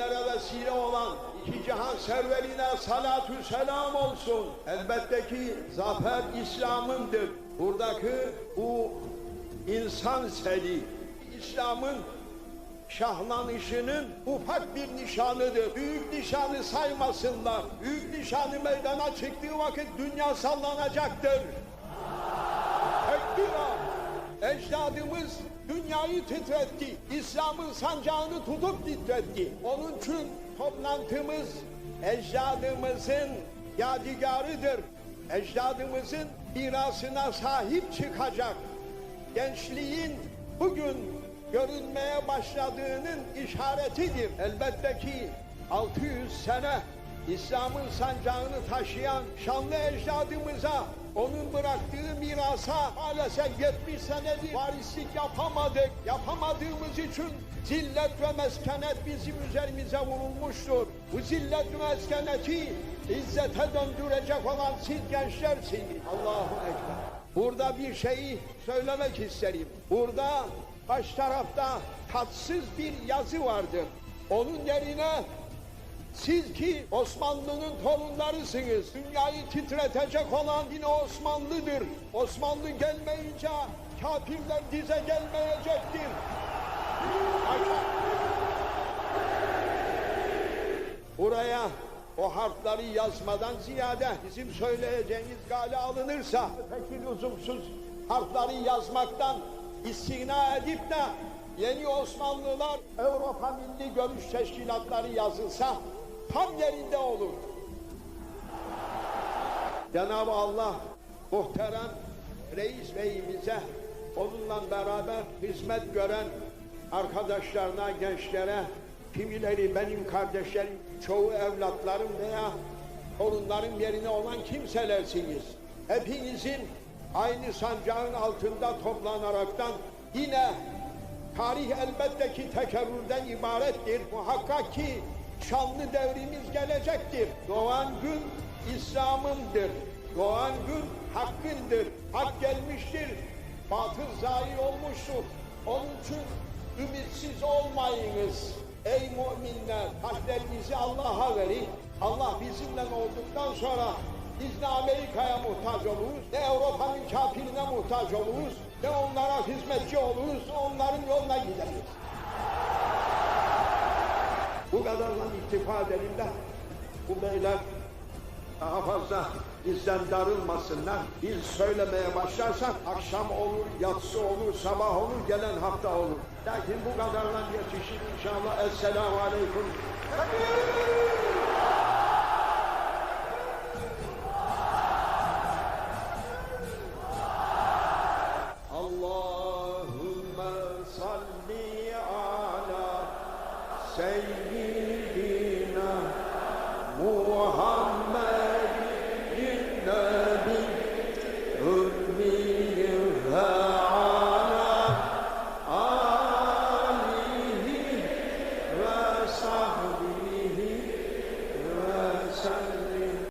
günlere vesile olan iki cihan serverine salatü selam olsun. Elbette ki zafer İslam'ındır. Buradaki bu insan seli, İslam'ın şahlanışının ufak bir nişanıdır. Büyük nişanı saymasınlar. Büyük nişanı meydana çıktığı vakit dünya sallanacaktır. Tekbir. Ecdadımız dünyayı titretti. İslam'ın sancağını tutup titretti. Onun için toplantımız ecdadımızın yadigarıdır. Ecdadımızın mirasına sahip çıkacak. Gençliğin bugün görünmeye başladığının işaretidir. Elbette ki 600 sene İslam'ın sancağını taşıyan şanlı ecdadımıza onun bıraktığı mirasa maalesef 70 senedir varislik yapamadık. Yapamadığımız için zillet ve meskenet bizim üzerimize vurulmuştur. Bu zillet ve meskeneti izzete döndürecek olan siz gençlersiniz. Allahu Ekber. Burada bir şeyi söylemek isterim. Burada baş tarafta tatsız bir yazı vardır. Onun yerine siz ki Osmanlı'nın torunlarısınız. Dünyayı titretecek olan yine Osmanlı'dır. Osmanlı gelmeyince kafirler dize gelmeyecektir. Buraya o harfleri yazmadan ziyade bizim söyleyeceğimiz gale alınırsa peki lüzumsuz harfleri yazmaktan istina edip de yeni Osmanlılar Avrupa Milli Görüş Teşkilatları yazılsa tam yerinde olur. Cenab-ı Allah muhterem reis beyimize onunla beraber hizmet gören arkadaşlarına, gençlere, kimileri benim kardeşlerim, çoğu evlatlarım veya torunlarım yerine olan kimselersiniz. Hepinizin aynı sancağın altında toplanaraktan yine tarih elbette ki tekerrürden ibarettir. Muhakkak ki şanlı devrimiz gelecektir. Doğan gün İslam'ındır. Doğan gün hakkındır. Hak gelmiştir. Batıl zayi olmuştur. Onun için ümitsiz olmayınız. Ey müminler kalplerinizi Allah'a verin. Allah bizimle olduktan sonra biz ne Amerika'ya muhtaç oluruz, ne Avrupa'nın kafirine muhtaç oluruz, ne onlara hizmetçi oluruz, onların yoluna gideriz. Bu kadarla iktifa edelim de bu beyler daha fazla bizden darılmasınlar. Biz söylemeye başlarsak akşam olur, yatsı olur, sabah olur, gelen hafta olur. Lakin bu kadarla yetişir inşallah. Esselamu Aleyküm. Sayyidina Muhammad.